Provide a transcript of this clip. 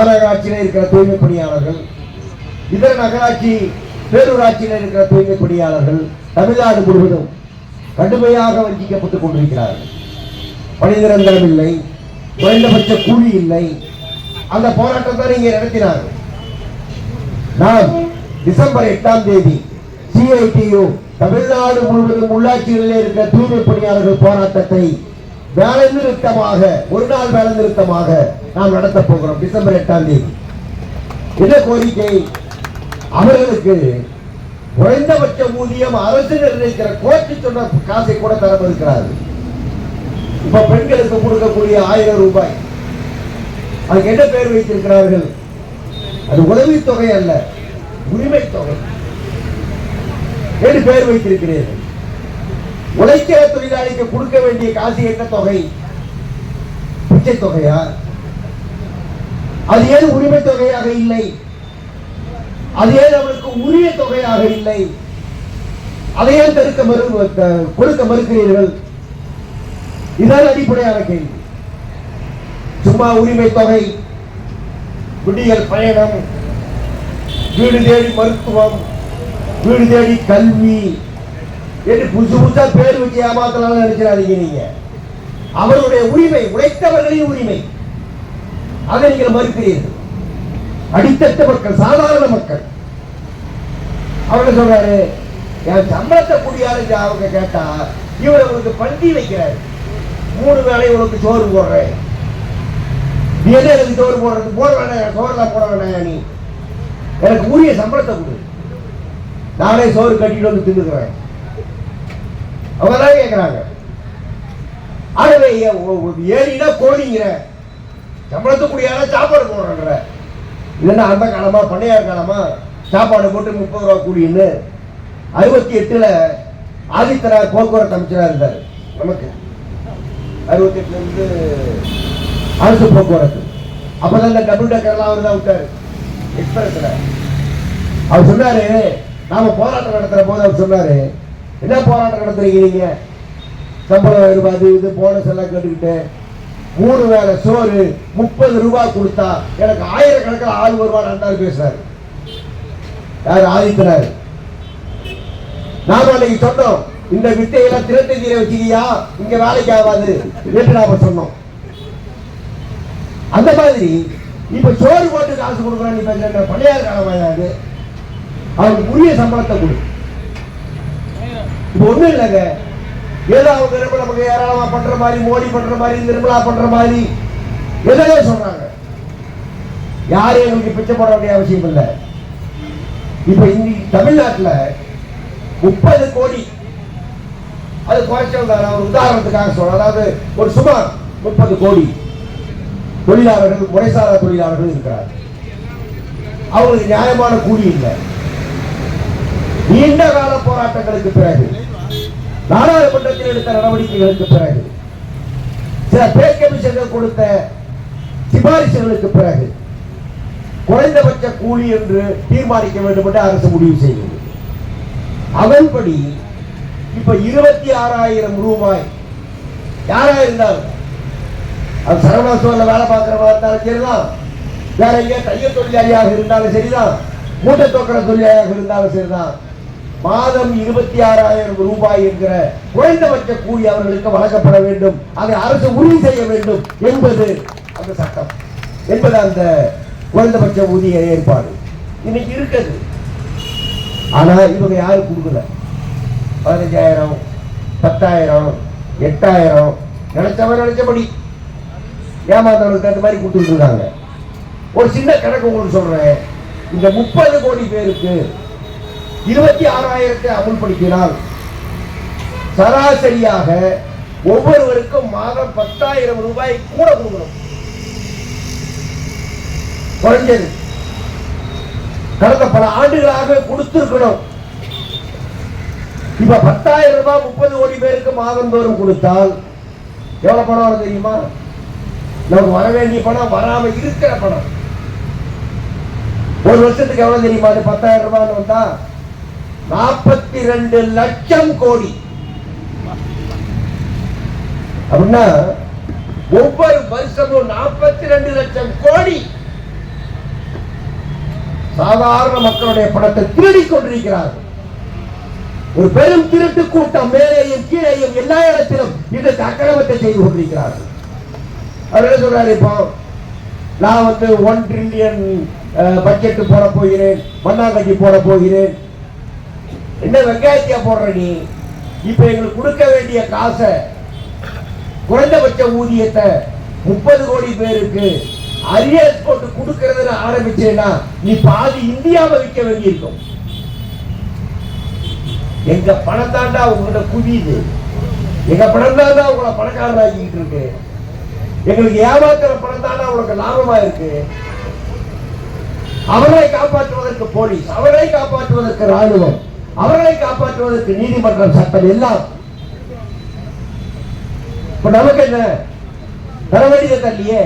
மாநகராட்சியில் இருக்கிற தூய்மை பணியாளர்கள் இதர நகராட்சி பேரூராட்சியில் இருக்கிற தூய்மை பணியாளர்கள் தமிழ்நாடு முழுவதும் கடுமையாக வஞ்சிக்கப்பட்டுக் கொண்டிருக்கிறார்கள். பணிநிரந்தரம் இல்லை குறைந்தபட்ச கூலி இல்லை. அந்த போராட்டத்தை இங்கே நடத்தினார்கள். நாம் டிசம்பர் எட்டாம் தேதி சிஐடியு தமிழ்நாடு முழுவதும் உள்ளாட்சிகளில் இருக்கிற தூய்மை பணியாளர்கள் போராட்டத்தை வேலை நிறுத்தமாக ஒரு நாள் வேலை நிறுத்தமாக நாம் நடத்த போகிறோம் டிசம்பர் எட்டாம் தேதி. என்ன கோரிக்கை? அவர்களுக்கு குறைந்தபட்ச ஊதியம் அரசு நிர்ணயிக்கிற கோர்ட்டு சொன்ன காசை கூட தர மறுக்கிறார்கள் இப்ப பெண்களுக்கு கொடுக்கக்கூடிய ஆயிரம் ரூபாய். அதுக்கு என்ன பேர் வைத்திருக்கிறார்கள்? அது உதவித்தொகை அல்ல உரிமை தொகை என்று பெயர் வைத்திருக்கிறீர்கள்? உழைக்கிற தொழிலாளிக்கு கொடுக்க வேண்டிய காசு என்ன தொகை? பிச்சை தொகையா? அது ஏன் உரிமை தொகையாக இல்லை? அது ஏன் அவனுக்கு உரிய தொகையாக இல்லை? அதை ஏன் தடுக்க மறு கொடுக்க மறுக்கிறீர்கள்? இதான் அடிப்படையான கேள்வி. சும்மா உரிமை தொகை விடியல் பயணம் வீடு தேடி மருத்துவம் வீடு தேடி கல்வி என்று புதுசு புதுசா பேர் வச்சு ஏமாத்தலாம் நினைக்கிறாதீங்க நீங்க. அவருடைய உரிமை உழைத்தவர்களின் உரிமை. அதை நீங்கள் மறுக்கிறீர்கள். அடித்தட்ட மக்கள் சாதாரண மக்கள். அவங்க சொல்றாரு என் சம்பளத்தை குடியாரு அவங்க கேட்டா இவர் உங்களுக்கு பந்தி வைக்கிறாரு. மூணு வேளை உனக்கு சோறு போடுறேன். நீ என்ன எனக்கு சோறு போடுறது? போட வேணாம் சோறுலாம் போட வேணாம் நீ. எனக்கு உரிய சம்பளத்தை கொடு. நானே சோறு கட்டிட்டு வந்து தின்னுக்கிறேன். அவங்க தான் கேட்குறாங்க ஆகவே ஏறினா கோடிங்கிற சம்பளத்துக்குடியான சாப்பாடு போடுறேங்கிற. இல்லைன்னா அந்த காலமா பண்ணையார் காலமா சாப்பாடு போட்டு முப்பது ரூபா கூடின்னு அறுபத்தி எட்டுல ஆதித்தனார் போக்குவரத்து அமைச்சராக இருந்தார். நமக்கு அறுபத்தி எட்டுலேருந்து அரசு போக்குவரத்து. அப்பதான் இந்த டபுள் டக்கர்லாம் அவர் தான் விட்டார். எக்ஸ்பிரஸில் அவர் சொன்னார் நாம் போராட்டம் நடத்துகிற போது அவர் சொன்னார் என்ன போராட்டம் நடத்துறீங்க? சம்பளம் ரூபாய் அது இது போனஸ் எல்லாம் கேட்டுக்கிட்டு மூணு வேளை சோறு முப்பது ரூபாய் கொடுத்தா எனக்கு ஆயிரக்கணக்கில் ஆள் வருவான்னு பேசுறாரு. யார்? ஆதித்தனார். நாம அன்னைக்கு சொன்னோம் இந்த வித்தையெல்லாம் திரட்டு தீர வச்சுக்கியா? இங்க வேலைக்கு ஆகாது. என்று நாம சொன்னோம். அந்த மாதிரி இப்ப சோறு போட்டு காசு கொடுக்குறான்னு நீ பேசுற பழையார் காலமாயாது. அவனுக்கு உரிய சம்பளத்தை கொடு. இப்ப ஒண்ணும் இல்லைங்க. ஏதோ அவங்க நிர்மலா நமக்கு ஏராளமா பண்ற மாதிரி மோடி பண்ற மாதிரி நிர்மலா பண்ற மாதிரி எதையோ சொல்றாங்க. யாரும் எங்களுக்கு பிச்சை போட வேண்டிய அவசியம் இல்லை. இப்ப இன்னைக்கு தமிழ்நாட்டுல முப்பது கோடி அது குறைச்சல் தான் ஒரு உதாரணத்துக்காக சொல்ற அதாவது ஒரு சுமார் முப்பது கோடி தொழிலாளர்கள் முறைசாரா தொழிலாளர்கள் இருக்கிறார். அவங்களுக்கு நியாயமான கூலி இல்லை. நீண்ட கால போராட்டங்களுக்கு பிறகு நாடாளுமன்றத்தில் எடுத்த நடவடிக்கைகளுக்கு பிறகு சில பே கமிஷன்கள் கொடுத்த சிபாரிசுகளுக்கு பிறகு குறைந்தபட்ச கூலி என்று தீர்மானிக்க வேண்டும் என்று அரசு முடிவு செய்தது. அதன்படி இப்ப இருபத்தி ஆறாயிரம் ரூபாய் யாரா இருந்தாலும் அது சரவணா ஸ்டோர்ல வேலை பார்க்கிறவா இருந்தாலும் சரிதான். வேற எங்கேயா தையல் தொழிலாளியாக இருந்தாலும் சரிதான். மூட்டை தோக்கிற தொழிலாளியாக இருந்தாலும் சரிதான். மாதம் இருபத்தி ஆறாயிரம் ரூபாய் என்கிற குறைந்தபட்ச கூலி அவர்களுக்கு வழங்கப்பட வேண்டும். அதை அரசு உறுதி செய்ய வேண்டும் என்பது அந்த சட்டம். என்பது அந்த குறைந்தபட்ச ஊதிய ஏற்பாடு. இன்னைக்கு இருக்குது. ஆனா இவங்க யாரும் கொடுக்கல. பதினஞ்சாயிரம் பத்தாயிரம் எட்டாயிரம் நினைச்சவன் நினைச்சபடி ஏமாந்தவர்களுக்கு அந்த மாதிரி கொடுத்துட்டு இருக்காங்க. ஒரு சின்ன கணக்கு உங்களுக்கு சொல்றேன். இந்த முப்பது கோடி பேருக்கு இருபத்தி ஆறாயிரத்தை அமுல்படுத்தினால் சராசரியாக ஒவ்வொருவருக்கும் மாதம் பத்தாயிரம் ரூபாய் கூட கொடுக்கணும். குறைஞ்சது. கடந்த பல ஆண்டுகளாக கொடுத்திருக்கணும். இப்ப பத்தாயிரம் ரூபாய் முப்பது கோடி பேருக்கு மாதந்தோறும் கொடுத்தால் எவ்வளவு பணம் வரும் தெரியுமா? நமக்கு வர வேண்டிய பணம் வராம இருக்கிற பணம். ஒரு வருஷத்துக்கு எவ்வளவு தெரியுமா? அது பத்தாயிரம் ரூபாய் வந்தா நாற்பத்தி ரெண்டு லட்சம் கோடி. அப்படின்னா ஒவ்வொரு வருஷமும் நாற்பத்தி ரெண்டு லட்சம் கோடி சாதாரண மக்களுடைய பணத்தை திருடி கொண்டிருக்கிறார்கள். ஒரு பெரும் திருட்டு கூட்டம் மேலேயும் கீழேயும் எல்லா இடத்திலும் இதற்கு அக்கிரமத்தை செய்து கொண்டிருக்கிறார்கள். அவர் என்ன சொல்றாரு இப்போ? நான் வந்து ஒன் ட்ரில்லியன் பட்ஜெட் போட போகிறேன் மண்ணாங்கட்டி போட போகிறேன் என்ன வெங்காயத்தியா போடுற நீ? இப்ப எங்களுக்கு கொடுக்க வேண்டிய காசை குறைந்தபட்ச ஊதியத்தை முப்பது கோடி பேருக்கு அரியர் போட்டு கொடுக்கறதுன்னு ஆரம்பிச்சேன்னா நீ பாதி இந்தியாவை விற்க வேண்டியிருக்கும். எங்க பணம் தாண்டா உங்கள்கிட்ட குவியுது. எங்க பணம் தாண்டா உங்களை பணக்காரராக்கிட்டு இருக்கு. எங்களுக்கு ஏமாத்துற பணம் தாண்டா உங்களுக்கு லாபமா இருக்கு. அவரை காப்பாற்றுவதற்கு போலீஸ் அவரை காப்பாற்றுவதற்கு ராணுவம் அவர்களை காப்பாற்றுவதற்கு நீதிமன்றம் சட்டம் எல்லாம். இப்ப நமக்கு என்ன தரவழியை தள்ளியே